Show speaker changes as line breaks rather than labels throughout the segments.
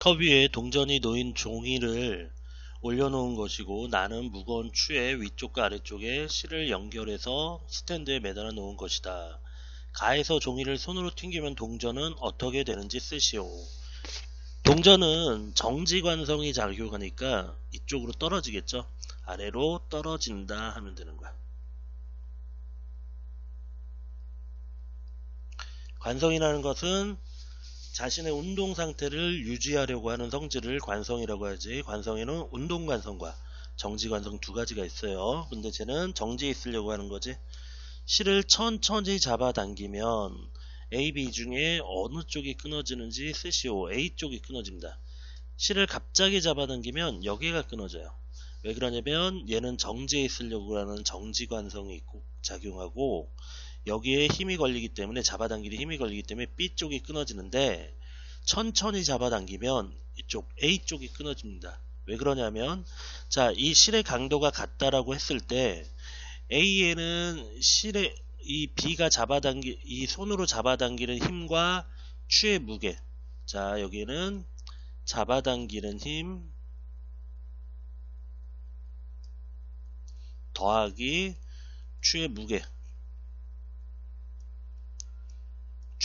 컵 위에 동전이 놓인 종이를 올려놓은 것이고 나는 무거운 추에 위쪽과 아래쪽에 실을 연결해서 스탠드에 매달아 놓은 것이다. 가에서 종이를 손으로 튕기면 동전은 어떻게 되는지 쓰시오. 동전은 정지관성이 작용하니까 이쪽으로 떨어지겠죠. 아래로 떨어진다 하면 되는 거야. 관성이라는 것은 자신의 운동 상태를 유지하려고 하는 성질을 관성이라고 하지. 관성에는 운동 관성과 정지 관성 두 가지가 있어요. 근데 쟤는 정지에 있으려고 하는 거지. 실을 천천히 잡아당기면 A, B 중에 어느 쪽이 끊어지는지 쓰시오 A 쪽이 끊어집니다. 실을 갑자기 잡아당기면 여기가 끊어져요. 왜 그러냐면 얘는 정지에 있으려고 하는 정지 관성이 있고 작용하고 여기에 힘이 걸리기 때문에 잡아당기는 힘이 걸리기 때문에 B 쪽이 끊어지는데 천천히 잡아당기면 이쪽 A 쪽이 끊어집니다. 왜 그러냐면 자 이 실의 강도가 같다라고 했을 때 A에는 실의 이 B가 잡아당기 이 손으로 잡아당기는 힘과 추의 무게 자 여기는 잡아당기는 힘 더하기 추의 무게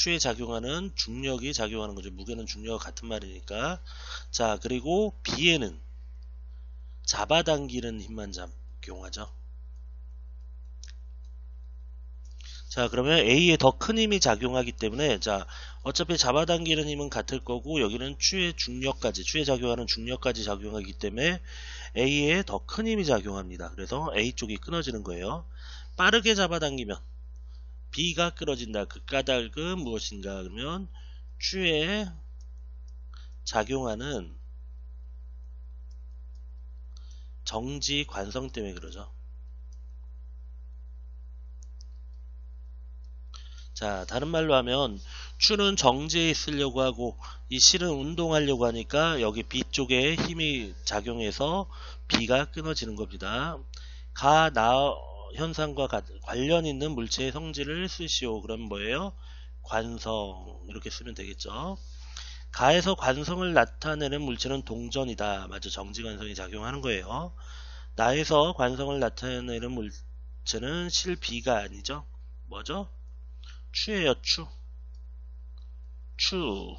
추에 작용하는 중력이 작용하는 거죠. 무게는 중력과 같은 말이니까. 자, 그리고 B에는 잡아당기는 힘만 작용하죠. 자, 그러면 A에 더 큰 힘이 작용하기 때문에 자, 어차피 잡아당기는 힘은 같을 거고 여기는 추의 중력까지, 추에 작용하는 중력까지 작용하기 때문에 A에 더 큰 힘이 작용합니다. 그래서 A 쪽이 끊어지는 거예요. 빠르게 잡아당기면 B가 끌어진다. 그 까닭은 무엇인가 그러면 추에 작용하는 정지 관성 때문에 그러죠. 자 다른 말로 하면 추는 정지에 있으려고 하고 이 실은 운동하려고 하니까 여기 B 쪽에 힘이 작용해서 B가 끊어지는 겁니다. 가, 나, 현상과 관련 있는 물체의 성질을 쓰시오. 그럼 뭐예요? 관성 이렇게 쓰면 되겠죠. 가에서 관성을 나타내는 물체는 동전이다. 맞아. 정지관성이 작용하는 거예요. 나에서 관성을 나타내는 물체는 실비가 아니죠. 뭐죠? 추예요. 추. 추.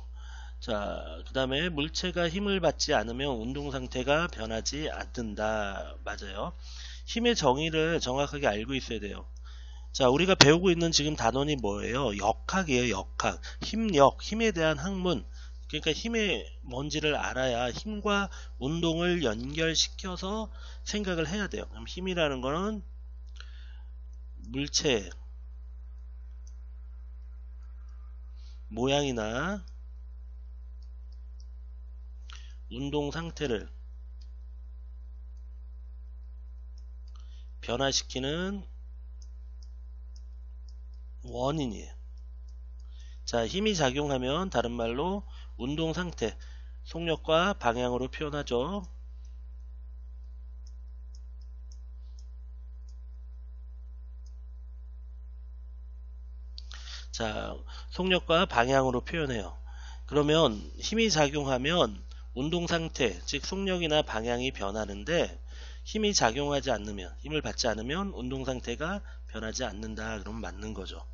자, 그 다음에 물체가 힘을 받지 않으면 운동 상태가 변하지 않는다. 맞아요. 힘의 정의를 정확하게 알고 있어야 돼요. 자, 우리가 배우고 있는 지금 단원이 뭐예요? 역학이에요, 역학. 힘력, 힘에 대한 학문. 그러니까 힘의 뭔지를 알아야 힘과 운동을 연결시켜서 생각을 해야 돼요. 그럼 힘이라는 거는 물체 모양이나 운동 상태를 변화시키는 원인이에요. 자, 힘이 작용하면 다른 말로 운동 상태, 속력과 방향으로 표현하죠. 자, 속력과 방향으로 표현해요. 그러면 힘이 작용하면 운동 상태, 즉 속력이나 방향이 변하는데 힘이 작용하지 않으면 힘을 받지 않으면 운동 상태가 변하지 않는다. 그러면 맞는 거죠